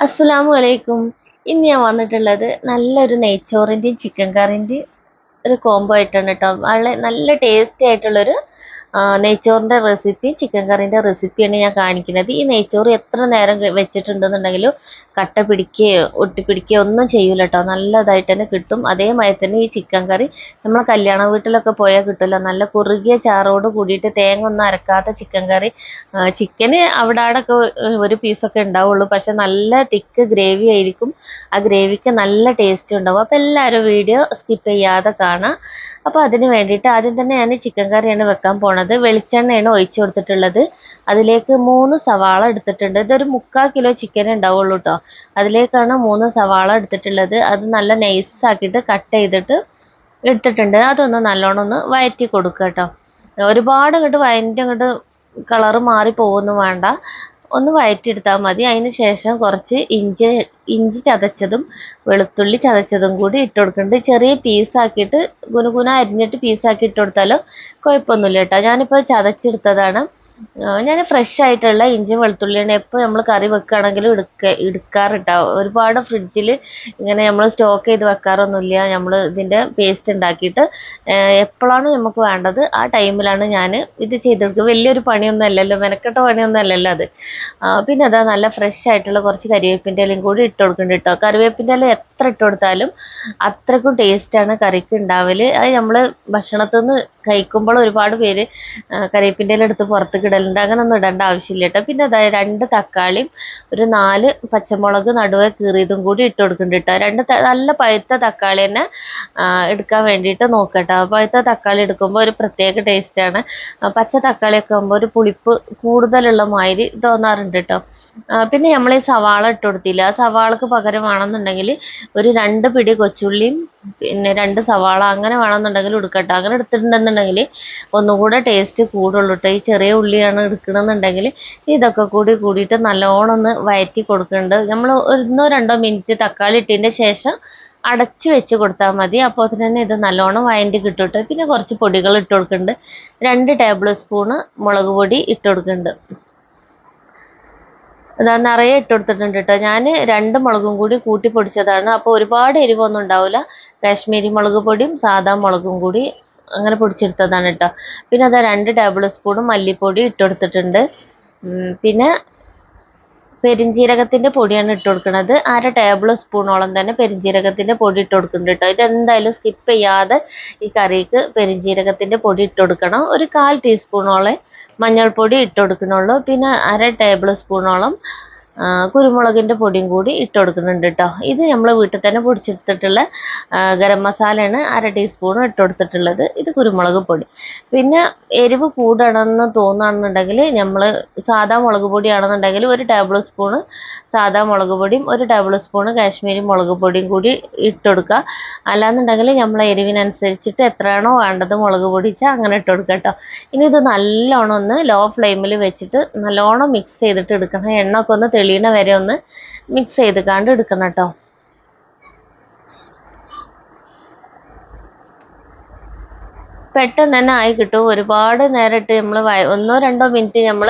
അസ്സലാമു അലൈക്കും ഇന്ന് ഞാൻ വന്നിട്ടുള്ളത് നല്ലൊരു നെയ്ച്ചോറിന്റെയും ചിക്കൻ കറിന്റെയും ഒരു കോംബോ ആയിട്ടാണ് കേട്ടോ. വളരെ നല്ല ടേസ്റ്റി ആയിട്ടുള്ളൊരു നെയ്ച്ചോറിന്റെ റെസിപ്പി ചിക്കൻ കറീന്റെ റെസിപ്പിയാണ് ഞാൻ കാണിക്കുന്നത്. ഈ നെയ്ച്ചോറ് എത്ര നേരം വെച്ചിട്ടുണ്ടെന്നുണ്ടെങ്കിലും കട്ട പിടിക്കുകയോ ഒട്ടിപ്പിടിക്കുകയോ ഒന്നും ചെയ്യൂല കേട്ടോ നല്ലതായിട്ട് തന്നെ കിട്ടും. അതേമാതിരി തന്നെ ഈ ചിക്കൻ കറി നമ്മൾ കല്യാണ വീട്ടിലൊക്കെ പോയാൽ കിട്ടുമല്ലോ. നല്ല കുറുകിയ ചാറോട് കൂടിയിട്ട് തേങ്ങ ഒന്നും അരക്കാത്ത ചിക്കൻ കറി ചിക്കന് അവിടെ അവിടെയൊക്കെ ഒരു പീസൊക്കെ ഉണ്ടാവുള്ളൂ. പക്ഷെ നല്ല തിക്ക് ഗ്രേവി ആയിരിക്കും. ആ ഗ്രേവിക്ക് നല്ല ടേസ്റ്റ് ഉണ്ടാവും. അപ്പോൾ എല്ലാവരും വീഡിയോ സ്കിപ്പ് ചെയ്യാതെ കാണാം അപ്പോൾ അതിന് വേണ്ടിയിട്ട് ആദ്യം തന്നെ ഞാൻ ചിക്കൻ കറിയാണ് വെക്കാൻ പോണത്. വെളിച്ചെണ്ണയാണ് ഒഴിച്ചു കൊടുത്തിട്ടുള്ളത്. അതിലേക്ക് മൂന്ന് സവാള എടുത്തിട്ടുണ്ട്. ഇതൊരു മുക്കാൽ കിലോ ചിക്കൻ ഉണ്ടാവുള്ളൂ കേട്ടോ അതിലേക്കാണ് മൂന്ന് സവാള എടുത്തിട്ടുള്ളത്. അത് നല്ല നൈസ് ആക്കിയിട്ട് കട്ട് ചെയ്തിട്ട് എടുത്തിട്ടുണ്ട്. അതൊന്ന് നല്ലോണം ഒന്ന് വയറ്റി കൊടുക്കുക കേട്ടോ ഒരുപാട് അങ്ങോട്ട് വയറ്റി അങ്ങോട്ട് കളറ് മാറി പോകുന്നു വേണ്ട. ഒന്ന് വഴറ്റിയെടുത്താൽ മതി. അതിന് ശേഷം കുറച്ച് ഇഞ്ചി ഇഞ്ചി ചതച്ചതും വെളുത്തുള്ളി ചതച്ചതും കൂടി ഇട്ട് കൊടുക്കുന്നുണ്ട്. ചെറിയ പീസാക്കിയിട്ട് ഗുനുഗുന അരിഞ്ഞിട്ട് പീസാക്കി ഇട്ട് കൊടുത്താലും കുഴപ്പമൊന്നുമില്ല കേട്ടോ. ഞാനിപ്പോൾ ചതച്ചെടുത്തതാണ്. ഞാൻ ഫ്രഷ് ആയിട്ടുള്ള ഇഞ്ചിയും വെളുത്തുള്ളിയാണ്. എപ്പോൾ നമ്മൾ കറി വെക്കുകയാണെങ്കിലും എടുക്ക എടുക്കാറുട്ടോ. ഒരുപാട് ഫ്രിഡ്ജിൽ ഇങ്ങനെ നമ്മൾ സ്റ്റോക്ക് ചെയ്ത് വെക്കാറൊന്നുമില്ല. നമ്മൾ ഇതിന്റെ പേസ്റ്റ് ഉണ്ടാക്കിയിട്ട് എപ്പോഴാണ് നമുക്ക് വേണ്ടത് ആ ടൈമിലാണ് ഞാൻ ഇത് ചെയ്തെടുക്കുക. വലിയൊരു പണിയൊന്നും അല്ലല്ലോ മെനക്കെട്ട പണിയൊന്നും അല്ലല്ലോ അത്. പിന്നെ അതാ നല്ല ഫ്രഷ് ആയിട്ടുള്ള കുറച്ച് കരിവേപ്പിന്റെ ഇലയും കൂടി ഇട്ട് കൊടുക്കുന്നുണ്ട് കേട്ടോ കറിവേപ്പിന്റെ ഇല എത്ര ഇട്ട് കൊടുത്താലും അത്രക്കും ടേസ്റ്റാണ് കറിക്ക് ഉണ്ടാവൽ അത് നമ്മൾ ഭക്ഷണത്തിൽ നിന്ന് കഴിക്കുമ്പോൾ ഒരുപാട് പേര് കറിവേപ്പിന്റെ എടുത്ത് പുറത്തേക്ക് ഇടലുണ്ട്. അങ്ങനൊന്നും ഇടേണ്ട ആവശ്യമില്ല കേട്ടോ. പിന്നെ അതായത് രണ്ട് തക്കാളിയും ഒരു നാല് പച്ചമുളക് നടുവെ കീറിയതും കൂടി ഇട്ട് കൊടുക്കുന്നുണ്ട് കേട്ടോ. രണ്ട് നല്ല പഴുത്ത തക്കാളി തന്നെ എടുക്കാൻ വേണ്ടിയിട്ട് നോക്കട്ടോ പഴുത്ത തക്കാളി എടുക്കുമ്പോൾ ഒരു പ്രത്യേക ടേസ്റ്റാണ് പച്ച തക്കാളിയൊക്കെ ആകുമ്പോൾ ഒരു പുളിപ്പ് കൂടുതലുള്ള മാതിരി തോന്നാറുണ്ട് കേട്ടോ. പിന്നെ നമ്മൾ ഈ സവാള ഇട്ട് കൊടുത്തില്ല? ആ സവാളക്ക് പകരം വേണമെന്നുണ്ടെങ്കിൽ ഒരു രണ്ട് പിടി കൊച്ചുള്ളിയും പിന്നെ രണ്ട് സവാള അങ്ങനെ വേണമെന്നുണ്ടെങ്കിൽ എടുക്കട്ടെ. അങ്ങനെ എടുത്തിട്ടുണ്ടെന്നുണ്ടെങ്കിൽ ഒന്നുകൂടെ ടേസ്റ്റ് കൂടുള്ളൂ കേട്ടോ ഈ ചെറിയ ഉള്ളിയാണ് എടുക്കണമെന്നുണ്ടെങ്കിൽ ഇതൊക്കെ കൂടി കൂടിയിട്ട് നല്ലോണം ഒന്ന് വയറ്റി കൊടുക്കുന്നുണ്ട്. നമ്മൾ ഒന്നോ രണ്ടോ മിനിറ്റ് തക്കാളി ഇട്ടതിന്റെ ശേഷം അടച്ച് വെച്ച് കൊടുത്താൽ മതി. അപ്പോൾ തന്നെ ഇത് നല്ലോണം വയന്റെ കിട്ടും പിന്നെ കുറച്ച് പൊടികൾ ഇട്ട് കൊടുക്കുന്നുണ്ട്. രണ്ട് ടേബിൾ സ്പൂണ് മുളക് പൊടി ഇട്ട് കൊടുക്കുന്നുണ്ട്. നിറയെ ഇട്ട് കൊടുത്തിട്ടുണ്ട് കേട്ടോ. ഞാൻ രണ്ട് മുളകും കൂടി കൂട്ടി പൊടിച്ചതാണ്. അപ്പോൾ ഒരുപാട് എരിവൊന്നും ഉണ്ടാവില്ല കാശ്മീരി മുളക് പൊടിയും സാധാ മുളകും കൂടി അങ്ങനെ പൊടിച്ചെടുത്തതാണ് കേട്ടോ. പിന്നെ അതാ രണ്ട് ടേബിൾ സ്പൂൺ മല്ലിപ്പൊടി ഇട്ട് കൊടുത്തിട്ടുണ്ട് പിന്നെ പെരിഞ്ജീരകത്തിന്റെ പൊടിയാണ് ഇട്ട് കൊടുക്കുന്നത് അര ടേബിൾ സ്പൂണോളം തന്നെ പെരിഞ്ജീരകത്തിന്റെ പൊടി ഇട്ട് കൊടുക്കുന്നുണ്ട് കേട്ടോ ഇതെന്തായാലും സ്കിപ്പ് ചെയ്യാതെ ഈ കറിക്ക് പെരിഞ്ജീരകത്തിന്റെ പൊടി ഇട്ട് കൊടുക്കണം. ഒരു കാൽ ടീസ്പൂണോളം മഞ്ഞൾപ്പൊടി ഇട്ട് കൊടുക്കണുള്ളൂ പിന്നെ അര ടേബിൾ സ്പൂണോളം ആ, കുരുമുളകിന്റെ പൊടിയും കൂടി ഇട്ട് കൊടുക്കുന്നുണ്ട് കേട്ടോ ഇത് നമ്മൾ വീട്ടിൽ തന്നെ പൊടിച്ചെടുത്തിട്ടുള്ള ഗരം മസാലയാണ് അര ടീസ്പൂണും ഇട്ട് കൊടുത്തിട്ടുള്ളത്. ഇത് കുരുമുളക് പൊടി. പിന്നെ എരിവ് കൂടണമെന്ന് തോന്നുകയാണെന്നുണ്ടെങ്കിൽ നമ്മൾ സാധാ മുളക് പൊടിയാണെന്നുണ്ടെങ്കിൽ ഒരു ടേബിൾ സ്പൂണ് സാദാ മുളക് പൊടിയും ഒരു ടേബിൾ സ്പൂണ് കാശ്മീരി മുളക് പൊടിയും കൂടി ഇട്ട് കൊടുക്കുക അല്ലാന്നുണ്ടെങ്കിൽ നമ്മൾ എരിവിനനുസരിച്ചിട്ട് എത്രയാണോ വേണ്ടത് മുളക് പൊടി വെച്ചാൽ അങ്ങനെ ഇട്ട് കൊടുക്കുക കേട്ടോ. ഇനി ഇത് നല്ലോണം ഒന്ന് ലോ ഫ്ലെയിമിൽ വെച്ചിട്ട് നല്ലോണം മിക്സ് ചെയ്തിട്ട് എടുക്കണം. എണ്ണ ഒക്കെ ഒന്ന് തെളിയണ വരെ ഒന്ന് മിക്സ് ചെയ്ത് കാണ്ട് എടുക്കണം കേട്ടോ. പെട്ടെന്ന് തന്നെ ആയി കിട്ടും. ഒരുപാട് നേരിട്ട് നമ്മൾ ഒന്നോ രണ്ടോ മിനിറ്റ് നമ്മൾ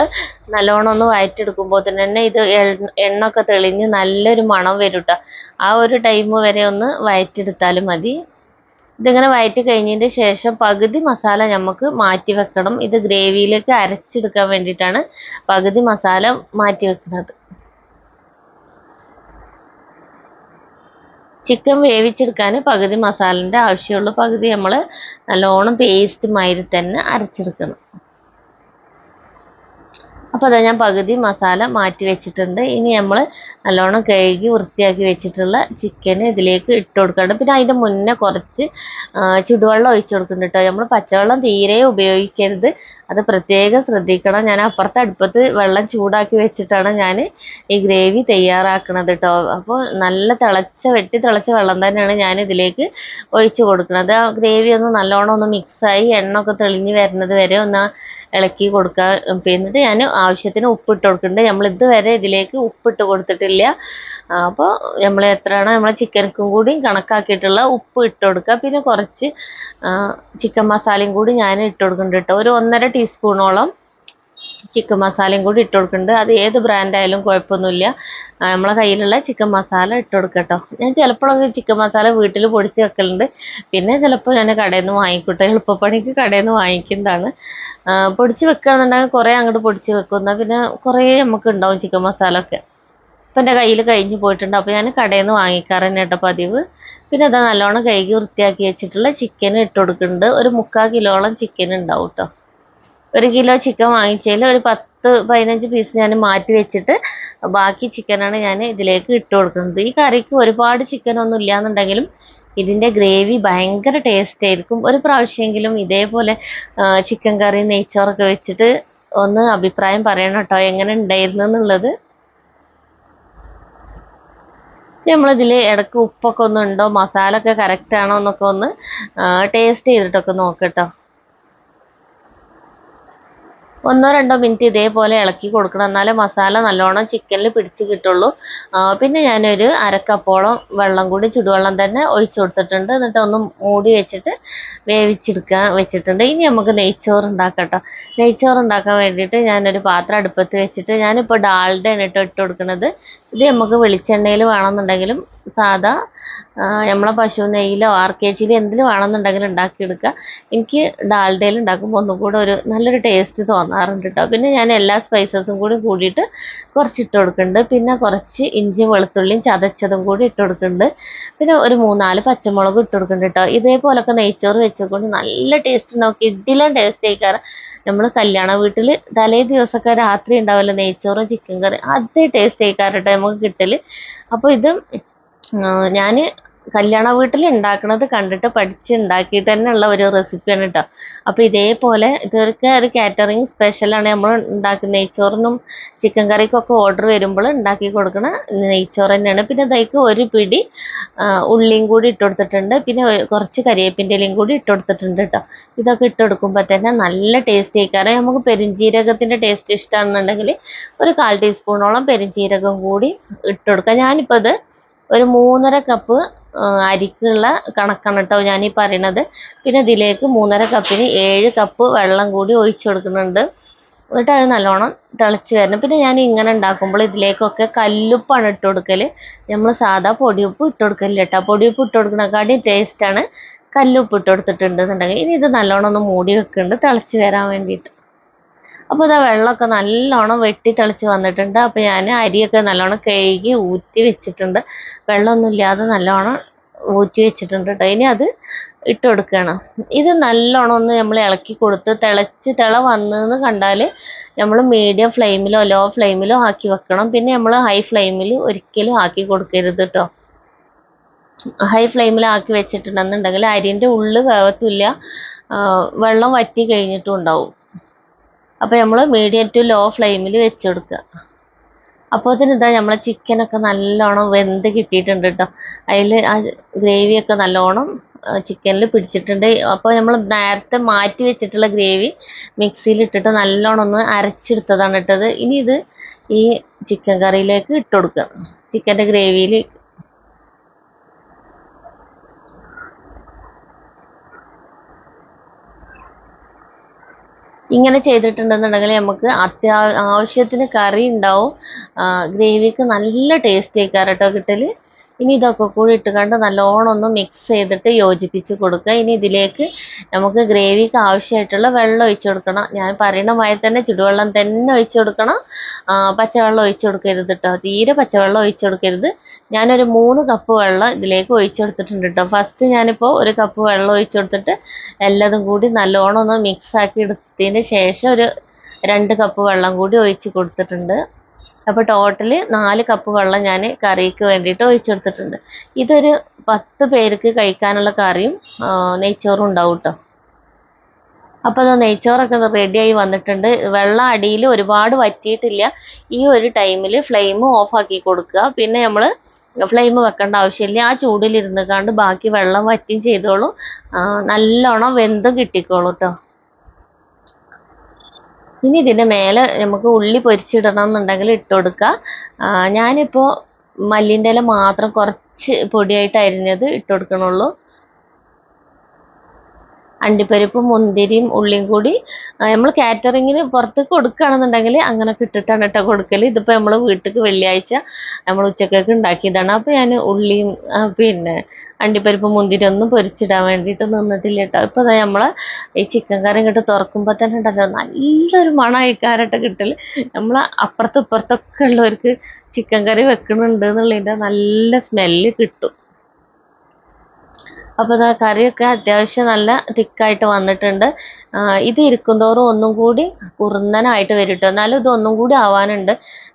നല്ലോണം ഒന്ന് വഴറ്റിയെടുക്കുമ്പോൾ തന്നെ ഇത് എണ്ണ ഒക്കെ തെളിഞ്ഞ് നല്ലൊരു മണം വരും കേട്ടോ ആ ഒരു ടൈം വരെ ഒന്ന് വഴറ്റിയെടുത്താലും മതി. ഇതിങ്ങനെ വഴറ്റി കഴിഞ്ഞതിന് ശേഷം പകുതി മസാല നമുക്ക് മാറ്റി വെക്കണം. ഇത് ഗ്രേവിയിലേക്ക് അരച്ചെടുക്കാൻ വേണ്ടിയിട്ടാണ് പകുതി മസാല മാറ്റി വെക്കുന്നത്. ചിക്കൻ വേവിച്ചെടുക്കാൻ പകുതി മസാലന്റെ ആവശ്യമുള്ളൂ പകുതി നമ്മൾ നല്ലോണം പേസ്റ്റ് മാതിരി തന്നെ അരച്ചെടുക്കണം. അപ്പോൾ അതാ ഞാൻ പകുതി മസാല മാറ്റി വെച്ചിട്ടുണ്ട്. ഇനി നമ്മൾ നല്ലോണം കഴുകി വൃത്തിയാക്കി വെച്ചിട്ടുള്ള ചിക്കൻ ഇതിലേക്ക് ഇട്ട് കൊടുക്കണം പിന്നെ അതിന്റെ മുന്നേ കുറച്ച് ചുടുവെള്ളം ഒഴിച്ചു കൊടുക്കുന്നു കേട്ടോ നമ്മൾ പച്ചവെള്ളം തീരെ ഉപയോഗിക്കരുത്. അത് പ്രത്യേകം ശ്രദ്ധിക്കണം. ഞാൻ അപ്പുറത്തെ അടുപ്പത്ത് വെള്ളം ചൂടാക്കി വെച്ചിട്ടാണ് ഞാൻ ഈ ഗ്രേവി തയ്യാറാക്കണത് കേട്ടോ അപ്പോൾ നല്ല തിളച്ച വെട്ടി തിളച്ച വെള്ളം തന്നെയാണ് ഞാൻ ഇതിലേക്ക് ഒഴിച്ചു കൊടുക്കുന്നത് ഗ്രേവി ഒന്ന് നല്ലോണം ഒന്ന് മിക്സായി എണ്ണ ഒക്കെ തെളിഞ്ഞ് വരുന്നത് വരെ ഒന്ന് ഇളക്കി കൊടുക്കുക എന്നിട്ട് ഞാൻ ആവശ്യത്തിന് ഉപ്പിട്ട് കൊടുക്കുന്നുണ്ട്. നമ്മൾ ഇതുവരെ ഇതിലേക്ക് ഉപ്പിട്ട് കൊടുത്തിട്ടില്ല. അപ്പോൾ നമ്മൾ എത്രയാണോ നമ്മളെ ചിക്കനക്കും കൂടി കണക്കാക്കിയിട്ടുള്ള ഉപ്പ് ഇട്ട് കൊടുക്കുക. പിന്നെ കുറച്ച് ചിക്കൻ മസാലയും കൂടി ഞാൻ ഇട്ട് കൊടുക്കുന്നുണ്ട് കേട്ടോ. ഒരു ഒന്നര ടീസ്പൂണോളം ചിക്കൻ മസാലയും കൂടി ഇട്ട് കൊടുക്കുന്നുണ്ട്. അത് ഏത് ബ്രാൻഡായാലും കുഴപ്പമൊന്നുമില്ല. നമ്മളെ കയ്യിലുള്ള ചിക്കൻ മസാല ഇട്ട് കൊടുക്കട്ടോ ഞാൻ ചിലപ്പോഴൊക്കെ ചിക്കൻ മസാല വീട്ടിൽ പൊടിച്ച് വെക്കലുണ്ട്. പിന്നെ ചിലപ്പോൾ ഞാൻ കടയിൽ നിന്ന് വാങ്ങിക്കൂട്ടെ. എളുപ്പപ്പണിക്ക് കടയിൽ നിന്ന് വാങ്ങിക്കുന്നതാണ്. പൊടിച്ച് വെക്കുകയാണെന്നുണ്ടെങ്കിൽ കുറേ അങ്ങോട്ട് പൊടിച്ച് വെക്കും. എന്നാൽ പിന്നെ കുറേ നമുക്ക് ഉണ്ടാവും ചിക്കൻ മസാല ഒക്കെ. ഇപ്പം എന്റെ കയ്യിൽ കഴിഞ്ഞ് പോയിട്ടുണ്ട്. അപ്പോൾ ഞാൻ കടയിൽ നിന്ന് വാങ്ങിക്കാറ് തന്നെ കേട്ടോ പതിവ്. പിന്നെ അത് നല്ലോണം കഴുകി വൃത്തിയാക്കി വെച്ചിട്ടുള്ള ചിക്കൻ ഇട്ട് കൊടുക്കുന്നുണ്ട് ഒരു മുക്കാൽ കിലോളം ചിക്കൻ ഉണ്ടാവും കേട്ടോ ഒരു കിലോ ചിക്കൻ വാങ്ങിച്ചതിൽ ഒരു പത്ത് പതിനഞ്ച് പീസ് ഞാൻ മാറ്റി വെച്ചിട്ട് ബാക്കി ചിക്കനാണ് ഞാൻ ഇതിലേക്ക് ഇട്ട് കൊടുക്കുന്നത്. ഈ കറിക്ക് ഒരുപാട് ചിക്കൻ ഒന്നും ഇല്ലാന്നുണ്ടെങ്കിലും ഇതിന്റെ ഗ്രേവി ഭയങ്കര ടേസ്റ്റ് ആയിരിക്കും. ഒരു പ്രാവശ്യമെങ്കിലും ഇതേപോലെ ചിക്കൻ കറി നെയ്ച്ചോറൊക്കെ വെച്ചിട്ട് ഒന്ന് അഭിപ്രായം പറയണം കേട്ടോ എങ്ങനെ ഉണ്ടായിരുന്നു എന്നുള്ളത്. നമ്മളിതിൽ ഇടയ്ക്ക് ഉപ്പൊക്കെ ഒന്നുണ്ടോ മസാല ഒക്കെ കറക്റ്റ് ആണോ എന്നൊക്കെ ഒന്ന് ടേസ്റ്റ് ചെയ്തിട്ടൊക്കെ നോക്കട്ടോ ഒന്നോ രണ്ടോ മിനിറ്റ് ഇതേപോലെ ഇളക്കി കൊടുക്കണം. എന്നാലേ മസാല നല്ലോണം ചിക്കനിൽ പിടിച്ച് കിട്ടുള്ളൂ. പിന്നെ ഞാനൊരു അരക്കപ്പോളം വെള്ളം കൂടി ചുടുവെള്ളം തന്നെ ഒഴിച്ചു കൊടുത്തിട്ടുണ്ട്. എന്നിട്ട് ഒന്ന് മൂടി വെച്ചിട്ട് വേവിച്ചെടുക്കാൻ വെച്ചിട്ടുണ്ട്. ഇനി നമുക്ക് നെയ്ച്ചോറ് ഉണ്ടാക്കട്ടോ. നെയ്ച്ചോറ് ഉണ്ടാക്കാൻ വേണ്ടിയിട്ട് ഞാനൊരു പാത്രം അടുപ്പത്ത് വെച്ചിട്ട് ഞാനിപ്പോൾ ഡാൽഡയാണ് കേട്ടോ ഇട്ട് കൊടുക്കുന്നത് ഇത് നമുക്ക് വെളിച്ചെണ്ണയിൽ വേണമെന്നുണ്ടെങ്കിലും സാധാ നമ്മളെ പശു നെയ്യിലോ ആർ കെ ജിയിലോ എന്തിൽ വേണമെന്നുണ്ടെങ്കിലും ഉണ്ടാക്കിയെടുക്കുക. എനിക്ക് ഡാൽഡയിൽ ഉണ്ടാക്കുമ്പോൾ ഒന്നും കൂടെ ഒരു നല്ലൊരു ടേസ്റ്റ് തോന്നാറുണ്ട് കേട്ടോ പിന്നെ ഞാൻ എല്ലാ സ്പൈസസും കൂടി കൂടിയിട്ട് കുറച്ച് ഇട്ട് കൊടുക്കുന്നുണ്ട്. പിന്നെ കുറച്ച് ഇഞ്ചി വെളുത്തുള്ളിയും ചതച്ചതും കൂടി ഇട്ട് കൊടുക്കുന്നുണ്ട്. പിന്നെ ഒരു മൂന്നാൽ പച്ചമുളകും ഇട്ട് കൊടുക്കുന്നുണ്ട് കേട്ടോ ഇതേപോലൊക്കെ നെയ്ച്ചോറ് വെച്ചുകൊണ്ട് നല്ല ടേസ്റ്റ് ഉണ്ടാവും. കിഡിലും ടേസ്റ്റ് ആയിക്കാറ് നമ്മൾ കല്യാണ വീട്ടിൽ തലേ ദിവസമൊക്കെ രാത്രി ഉണ്ടാവില്ല നെയ്ച്ചോറും ചിക്കൻ കറി അതേ ടേസ്റ്റ് ആയിക്കാറ് കേട്ടോ നമുക്ക് കിട്ടൽ അപ്പോൾ ഇത് ഞാൻ കല്യാണ വീട്ടിൽ ഉണ്ടാക്കുന്നത് കണ്ടിട്ട് പഠിച്ച് ഉണ്ടാക്കിയിട്ട് തന്നെ ഉള്ള ഒരു റെസിപ്പിയാണ് കേട്ടോ അപ്പോൾ ഇതേപോലെ ഇതൊക്കെ ഒരു കാറ്ററിങ് സ്പെഷ്യലാണ് നമ്മൾ ഉണ്ടാക്കുന്ന നെയ്ച്ചോറിനും ചിക്കൻ കറിക്കൊക്കെ ഓർഡർ വരുമ്പോൾ ഉണ്ടാക്കി കൊടുക്കണ നെയ്ച്ചോറ് തന്നെയാണ്. പിന്നെ ഇതേക്ക് ഒരു പിടി ഉള്ളിയും കൂടി ഇട്ട് കൊടുത്തിട്ടുണ്ട്. പിന്നെ കുറച്ച് കരിവേപ്പിന്റെ ഇലയും കൂടി ഇട്ട് കൊടുത്തിട്ടുണ്ട് കേട്ടോ ഇതൊക്കെ ഇട്ട് കൊടുക്കുമ്പോൾ തന്നെ നല്ല ടേസ്റ്റ് ആയിക്കാരം നമുക്ക് പെരുംജീരകത്തിന്റെ ടേസ്റ്റ് ഇഷ്ടമാണെന്നുണ്ടെങ്കിൽ ഒരു കാൽ ടീസ്പൂണോളം പെരുംജീരകം കൂടി ഇട്ട് കൊടുക്കുക ഞാനിപ്പോൾ ഇത് ഒരു മൂന്നര കപ്പ് അരിക്കുള്ള കണക്കാണ് കേട്ടോ ഞാൻ ഈ പറയണത്. പിന്നെ ഇതിലേക്ക് മൂന്നര കപ്പിന് ഏഴ് കപ്പ് വെള്ളം കൂടി ഒഴിച്ചു കൊടുക്കുന്നുണ്ട്. എന്നിട്ട് അത് നല്ലോണം തിളച്ച് വരണം. പിന്നെ ഞാൻ ഇങ്ങനെ ഉണ്ടാക്കുമ്പോൾ ഇതിലേക്കൊക്കെ കല്ലുപ്പാണ് ഇട്ട് കൊടുക്കൽ നമ്മൾ സാധാ പൊടിയുപ്പ് ഇട്ട് കൊടുക്കലില്ല കേട്ടോ പൊടിയുപ്പ് ഇട്ട് കൊടുക്കണേക്കാട്ടി ടേസ്റ്റാണ് കല്ലുപ്പ് ഇട്ട് കൊടുത്തിട്ടുണ്ടെന്നുണ്ടെങ്കിൽ. ഇനി ഇത് നല്ലോണം ഒന്ന് മൂടി വെക്കുന്നുണ്ട്. തിളച്ച് വരാൻ വേണ്ടിയിട്ട്. അപ്പോൾ ഇതാ വെള്ളമൊക്കെ നല്ലോണം വെട്ടി തെളിച്ച് വന്നിട്ടുണ്ട്. അപ്പോൾ ഞാൻ അരിയൊക്കെ നല്ലോണം കഴുകി ഊറ്റി വെച്ചിട്ടുണ്ട്. വെള്ളമൊന്നും ഇല്ലാതെ നല്ലോണം ഊറ്റി വെച്ചിട്ടുണ്ട് കേട്ടോ ഇനി അത് ഇട്ട് കൊടുക്കണം. ഇത് നല്ലോണം ഒന്ന് നമ്മൾ ഇളക്കി കൊടുത്ത് തിളച്ച് തിള വന്നെന്ന് കണ്ടാൽ നമ്മൾ മീഡിയം ഫ്ലെയിമിലോ ലോ ഫ്ലെയിമിലോ ആക്കി വെക്കണം. പിന്നെ നമ്മൾ ഹൈ ഫ്ലെയിമിൽ ഒരിക്കലും ആക്കി കൊടുക്കരുത് കേട്ടോ ഹൈ ഫ്ലെയിമിൽ ആക്കി വെച്ചിട്ടുണ്ടെന്നുണ്ടെങ്കിൽ അരിന്റെ ഉള്ളിൽ വേവത്തില്ല. വെള്ളം വറ്റി കഴിഞ്ഞിട്ടും ഉണ്ടാവും. അപ്പോൾ നമ്മൾ മീഡിയം ടു ലോ ഫ്ലെയിമിൽ വെച്ച് കൊടുക്കുക അപ്പോൾ ഇതാ നമ്മളെ ചിക്കനൊക്കെ നല്ലോണം വെന്ത് കിട്ടിയിട്ടുണ്ട് കേട്ടോ അതിൽ ആ ഗ്രേവിയൊക്കെ നല്ലോണം ചിക്കനിൽ പിടിച്ചിട്ടുണ്ട്. അപ്പോൾ നമ്മൾ നേരത്തെ മാറ്റി വെച്ചിട്ടുള്ള ഗ്രേവി മിക്സിയിൽ ഇട്ടിട്ട് നല്ലോണം ഒന്ന് അരച്ചെടുത്തതാണ് ഇട്ടത്. ഇനി ഇത് ഈ ചിക്കൻ കറിയിലേക്ക് ഇട്ട് കൊടുക്കുക ചിക്കന്റെ ഗ്രേവിയിൽ ഇങ്ങനെ ചെയ്തിട്ടുണ്ടെന്നുണ്ടെങ്കിൽ നമുക്ക് അത്യാ ആവശ്യത്തിന് കറി ഉണ്ടാവും. ഗ്രേവിക്ക് നല്ല ടേസ്റ്റ് ആയിക്കാറട്ടോ കേട്ടോ കിട്ടൽ ഇനി ഇതൊക്കെ കൂടി ഇട്ടുകൊണ്ട് നല്ലോണം ഒന്ന് മിക്സ് ചെയ്തിട്ട് യോജിപ്പിച്ച് കൊടുക്കുക. ഇനി ഇതിലേക്ക് നമുക്ക് ഗ്രേവിക്ക് ആവശ്യമായിട്ടുള്ള വെള്ളം ഒഴിച്ചു കൊടുക്കണം. ഞാൻ പറയുന്ന മായി തന്നെ ചുടുവെള്ളം തന്നെ ഒഴിച്ചു കൊടുക്കണം. പച്ചവെള്ളം ഒഴിച്ചു കൊടുക്കരുത് കേട്ടോ തീരെ പച്ചവെള്ളം ഒഴിച്ചു കൊടുക്കരുത്. ഞാനൊരു മൂന്ന് കപ്പ് വെള്ളം ഇതിലേക്ക് ഒഴിച്ചു കൊടുത്തിട്ടുണ്ട് കേട്ടോ ഫസ്റ്റ് ഞാനിപ്പോൾ ഒരു കപ്പ് വെള്ളം ഒഴിച്ചു കൊടുത്തിട്ട് എല്ലാതും കൂടി നല്ലോണം ഒന്ന് മിക്സ് ആക്കി എടുത്തതിന് ശേഷം ഒരു രണ്ട് കപ്പ് വെള്ളം കൂടി ഒഴിച്ച് കൊടുത്തിട്ടുണ്ട്. അപ്പോൾ ടോട്ടൽ നാല് കപ്പ് വെള്ളം ഞാൻ കറിക്ക് വേണ്ടിയിട്ട് ഒഴിച്ചെടുത്തിട്ടുണ്ട്. ഇതൊരു പത്ത് പേർക്ക് കഴിക്കാനുള്ള കറിയും നെയ്ച്ചോറും ഉണ്ടാവും കേട്ടോ അപ്പോൾ അത് നെയ്ച്ചോറൊക്കെ റെഡിയായി വന്നിട്ടുണ്ട്. വെള്ളം അടിയിൽ ഒരുപാട് വറ്റിയിട്ടില്ല. ഈ ഒരു ടൈമിൽ ഫ്ലെയിം ഓഫാക്കി കൊടുക്കുക. പിന്നെ നമ്മൾ ഫ്ലെയിം വെക്കേണ്ട ആവശ്യമില്ല. ആ ചൂടിലിരുന്ന് കാണ്ട് ബാക്കി വെള്ളം വറ്റിയും ചെയ്തോളും. നല്ലോണം വെന്തും കിട്ടിക്കോളും കേട്ടോ ഇനി ഇതിന്റെ മേലെ നമുക്ക് ഉള്ളി പൊരിച്ചിടണം എന്നുണ്ടെങ്കിൽ ഇട്ട് കൊടുക്കുക ഞാനിപ്പോൾ മല്ലിന്റെ ഇല മാത്രം കുറച്ച് പൊടിയായിട്ട് അരിഞ്ഞത് ഇട്ട് കൊടുക്കണുള്ളൂ. അണ്ടിപ്പരിപ്പും മുന്തിരിയും ഉള്ളിയും കൂടി നമ്മൾ കാറ്ററിങ്ങിന് പുറത്തേക്ക് കൊടുക്കുകയാണെന്നുണ്ടെങ്കിൽ അങ്ങനെയൊക്കെ ഇട്ടിട്ടാണ് കേട്ടോ കൊടുക്കൽ ഇതിപ്പോൾ നമ്മൾ വീട്ടിലേക്ക് വെള്ളിയാഴ്ച നമ്മൾ ഉച്ചക്കൊക്കെ ഉണ്ടാക്കിയതാണ്. അപ്പോൾ ഞാൻ ഉള്ളിയും പിന്നെ അണ്ടിപ്പരിപ്പ് മുന്തിരി ഒന്നും പൊരിച്ചിടാൻ വേണ്ടിയിട്ട് നിന്നിട്ടില്ല കേട്ടോ ഇപ്പോൾ നമ്മൾ ഈ ചിക്കൻ കറി ഇങ്ങോട്ട് തുറക്കുമ്പോൾ തന്നെ ഉണ്ടല്ലോ നല്ലൊരു മണമായിക്കാരട്ടെ കിട്ടൽ നമ്മൾ അപ്പുറത്തും ഇപ്പുറത്തൊക്കെ ഉള്ളവർക്ക് ചിക്കൻ കറി വെക്കുന്നുണ്ട് എന്നുള്ളതിന്റെ നല്ല സ്മെല്ല് കിട്ടും. അപ്പോൾ ആ കറിയൊക്കെ അത്യാവശ്യം നല്ല തിക്കായിട്ട് വന്നിട്ടുണ്ട്. ഇത് ഇരിക്കുന്തോറും ഒന്നും കൂടി കുറുന്നനായിട്ട് വരും കേട്ടോ എന്നാലും ഇത് ഒന്നും കൂടി ആവാനുണ്ട്.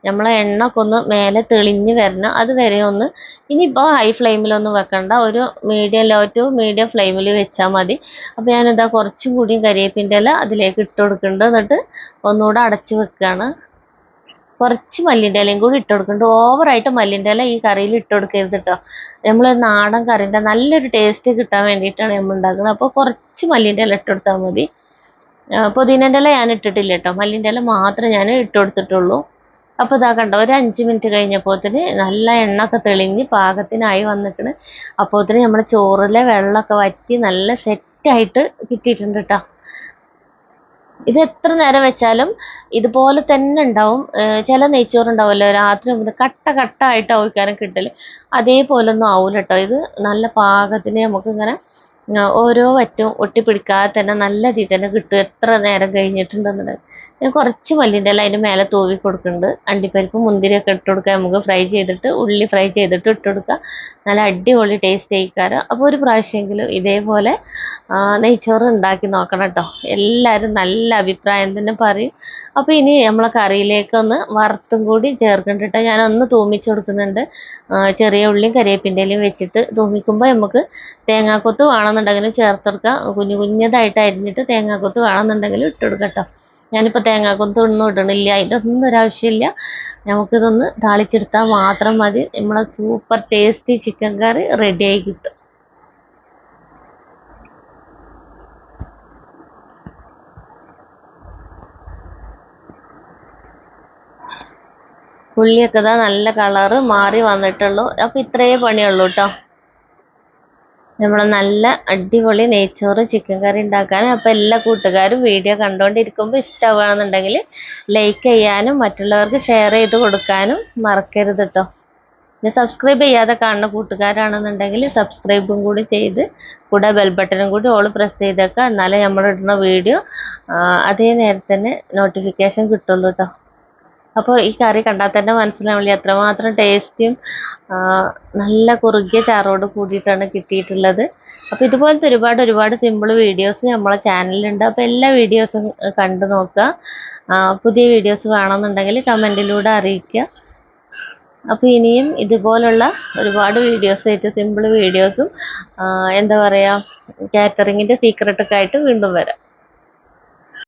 നമ്മളെ എണ്ണ ഒക്കെ ഒന്ന് മേലെ തെളിഞ്ഞ് വരണം. അത് വരെ ഒന്ന് ഇനിയിപ്പോൾ ഹൈ ഫ്ലെയിമിലൊന്നും വെക്കണ്ട. ഒരു മീഡിയം ലോ ടു മീഡിയം ഫ്ലെയിമിൽ വെച്ചാൽ മതി. അപ്പോൾ ഞാനിതാ കുറച്ചും കൂടിയും കരിയേപ്പിന്റെ ഇല അതിലേക്ക് ഇട്ട് കൊടുക്കുന്നുണ്ട്. എന്നിട്ട് ഒന്നുകൂടെ അടച്ച് വെക്കുകയാണ് കുറച്ച് മല്ലിന്റെ ഇലയും കൂടി ഇട്ട് കൊടുക്കുന്നുണ്ട്. ഓവറായിട്ട് മല്ലിന്റെ ഇല ഈ കറിയിൽ ഇട്ട് കൊടുക്കരുത് കേട്ടോ നമ്മൾ നാടൻ കറിന്റെ നല്ലൊരു ടേസ്റ്റ് കിട്ടാൻ വേണ്ടിയിട്ടാണ് നമ്മൾ ഉണ്ടാക്കുന്നത്. അപ്പോൾ കുറച്ച് മല്ലിന്റെ ഇല ഇട്ട് കൊടുത്താൽ മതി. പുതിനന്റെ ഇല ഞാൻ ഇട്ടിട്ടില്ല കേട്ടോ മല്ലിന്റെ ഇല മാത്രമേ ഞാൻ ഇട്ട് കൊടുത്തിട്ടുള്ളൂ. അപ്പോൾ ഇതാ കണ്ടോ ഒരു അഞ്ച് മിനിറ്റ് കഴിഞ്ഞപ്പോത്തിന് നല്ല എണ്ണ ഒക്കെ തെളിഞ്ഞ് പാകത്തിനായി വന്നിട്ടുണ്ട് അപ്പോത്തിന് നമ്മുടെ ചോറിലെ വെള്ളമൊക്കെ വറ്റി നല്ല സെറ്റായിട്ട് കിട്ടിയിട്ടുണ്ട് കേട്ടോ ഇത് എത്ര നേരം വെച്ചാലും ഇതുപോലെ തന്നെ ഉണ്ടാവും. ചില നെയ്ച്ചോറുണ്ടാവുമല്ലോ രാത്രി മുതൽ കട്ട കട്ട ആയിട്ടാവും കാരണം കിട്ടൽ അതേപോലെ ഒന്നും ആവൂല കേട്ടോ ഇത് നല്ല പാകത്തിന് നമുക്ക് ഇങ്ങനെ ആ, ഓരോ വറ്റും ഒട്ടിപ്പിടിക്കാതെ തന്നെ നല്ല രീതിയിൽ തന്നെ കിട്ടും. എത്ര നേരം കഴിഞ്ഞിട്ടുണ്ടെന്നുള്ളത് ഞാൻ കുറച്ച് മല്ലിന്റെ ഇല അതിന്റെ മേലെ തൂവി കൊടുക്കുന്നുണ്ട്. അണ്ടിപ്പരിപ്പ് മുന്തിരിയൊക്കെ ഇട്ട് കൊടുക്കുക. നമുക്ക് ഫ്രൈ ചെയ്തിട്ട് ഉള്ളി ഫ്രൈ ചെയ്തിട്ട് ഇട്ട് കൊടുക്കുക. നല്ല അടിപൊളി ടേസ്റ്റ് ആയിക്കാറ് അപ്പോൾ ഒരു പ്രാവശ്യമെങ്കിലും ഇതേപോലെ നെയ്ച്ചോറ് ഉണ്ടാക്കി നോക്കണം കേട്ടോ. എല്ലാവരും നല്ല അഭിപ്രായം തന്നെ പറയും. അപ്പോൾ ഇനി നമ്മളെ കറിയിലേക്കൊന്ന് വറുത്തും കൂടി ചേർക്കണ്ടിട്ട് ഞാൻ ഒന്ന് തൂമിച്ച് കൊടുക്കുന്നുണ്ട്. ചെറിയ ഉള്ളിയും കരിയേപ്പിന്റെ ഇലയും വെച്ചിട്ട് തൂമിക്കുമ്പോൾ നമുക്ക് തേങ്ങാക്കൊത്ത് വേണമെന്നുണ്ടെങ്കിൽ ചേർത്തെടുക്കുക. കുഞ്ഞു കുഞ്ഞതായിട്ട് അരിഞ്ഞിട്ട് തേങ്ങാക്കൊത്ത് വേണമെന്നുണ്ടെങ്കിൽ ഇട്ട് കൊടുക്കാം കേട്ടോ ഞാനിപ്പോൾ തേങ്ങാക്കൊത്ത് ഒന്നും ഇടണില്ല. അതിന്റെ ഒന്നും ഒരാവശ്യമില്ല നമുക്കിതൊന്ന് താളിച്ചെടുത്താൽ മാത്രം മതി. നമ്മളെ സൂപ്പർ ടേസ്റ്റി ചിക്കൻ കറി റെഡിയായി കിട്ടും. ഉള്ളിയൊക്കെ ഇതാ നല്ല കളറ് മാറി വന്നിട്ടുള്ളൂ. അപ്പോൾ ഇത്രയേ പണിയുള്ളൂ കേട്ടോ നമ്മൾ നല്ല അടിപൊളി നെയ്ച്ചോറ് ചിക്കൻ കറി ഉണ്ടാക്കാൻ അപ്പോൾ എല്ലാ കൂട്ടുകാരും വീഡിയോ കണ്ടുകൊണ്ടിരിക്കുമ്പോൾ ഇഷ്ടമാണെന്നുണ്ടെങ്കിൽ ലൈക്ക് ചെയ്യാനും മറ്റുള്ളവർക്ക് ഷെയർ ചെയ്ത് കൊടുക്കാനും മറക്കരുത് കേട്ടോ പിന്നെ സബ്സ്ക്രൈബ് ചെയ്യാതെ കാണുന്ന കൂട്ടുകാരാണെന്നുണ്ടെങ്കിൽ സബ്സ്ക്രൈബും കൂടി ചെയ്ത് കൂടെ ബെൽ ബട്ടണും കൂടി ഓൾ പ്രസ് ചെയ്തേക്കുക എന്നാലേ നമ്മൾ ഇടുന്ന വീഡിയോ അതേ നേരത്തെ തന്നെ നോട്ടിഫിക്കേഷൻ കിട്ടുള്ളൂ കേട്ടോ അപ്പോൾ ഈ കറി കണ്ടാൽ തന്നെ മനസ്സിലാവില്ല. എത്രമാത്രം ടേസ്റ്റിയും നല്ല കുറുകിയ ചാറോട് കൂടിയിട്ടാണ് കിട്ടിയിട്ടുള്ളത്. അപ്പോൾ ഇതുപോലത്തെ ഒരുപാട് ഒരുപാട് സിമ്പിൾ വീഡിയോസ് നമ്മളെ ചാനലിലുണ്ട് അപ്പോൾ എല്ലാ വീഡിയോസും കണ്ടു നോക്കുക. പുതിയ വീഡിയോസ് വേണമെന്നുണ്ടെങ്കിൽ കമന്റിലൂടെ അറിയിക്കുക. അപ്പോൾ ഇനിയും ഇതുപോലുള്ള ഒരുപാട് വീഡിയോസ് ആയിട്ട് സിമ്പിൾ വീഡിയോസും എന്താ പറയുക കാറ്ററിങ്ങിന്റെ സീക്രട്ടൊക്കെ ആയിട്ട് വീണ്ടും വരാം.